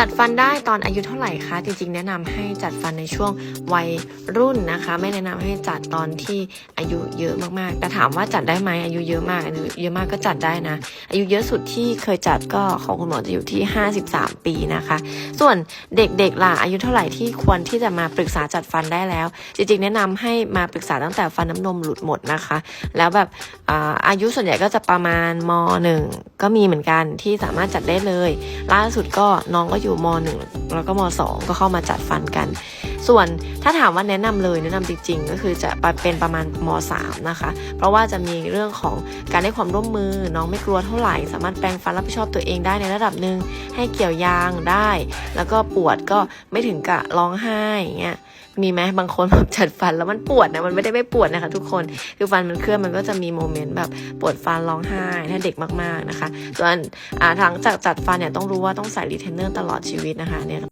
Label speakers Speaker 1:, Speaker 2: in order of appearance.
Speaker 1: จัดฟันได้ตอนอายุเท่าไหร่คะจริงๆ แนะนำให้จัดฟันในช่วงวัยรุ่นนะคะ ไม่แนะนำให้จัดตอนที่อายุเยอะมากๆ แต่ถามว่าจัดได้ไหมอายุเยอะมากอายุเยอะมากก็จัดได้นะ อายุเยอะสุดที่เคยจัดก็ของคุณหมอจะอยู่ที่ 53 ปีนะคะ ส่วนเด็กๆล่ะอายุเท่าไหร่ที่ควรที่จะมาปรึกษาจัดฟันได้แล้ว จริงๆ แนะนำให้มาปรึกษาตั้งแต่ฟันน้ำนมหลุดหมดนะคะ แล้วแบบอาอายุส่วนใหญ่ก็จะประมาณมหนึ่ง ก็มีเหมือนกันที่สามารถจัดได้เลย ล่าสุดก็น้องก็อยู่มหนึ่งแล้วก็มสองก็เข้ามาจัดฟันกัน ส่วนถ้าถามว่าแนะนำเลยแนะนำจริงๆ ก็คือจะเป็นประมาณมสามนะคะ เพราะว่าจะมีเรื่องของการให้ความร่วมมือ น้องไม่กลัวเท่าไหร่ สามารถแปรงฟันรับผิดชอบตัวเองได้ในระดับหนึ่งให้เกี่ยวยางได้ แล้วก็ปวดก็ไม่ถึงกะร้องไห้อย่างเงี้ยมีไหมบางคนแบบจัดฟันแล้วมันปวดนะมันไม่ได้ไม่ปวดนะคะ ทุกคนคือฟันมันเคลื่อนมันก็จะมีโมเมนต์แบบปวดฟันร้องไห้ถ้าเด็กมากๆนะคะ ส่วนทางจากจัดฟันเนี่ยต้องรู้ว่าต้องใส่รีเทนเนอร์ตลอดชีวิตนะคะเนี่ย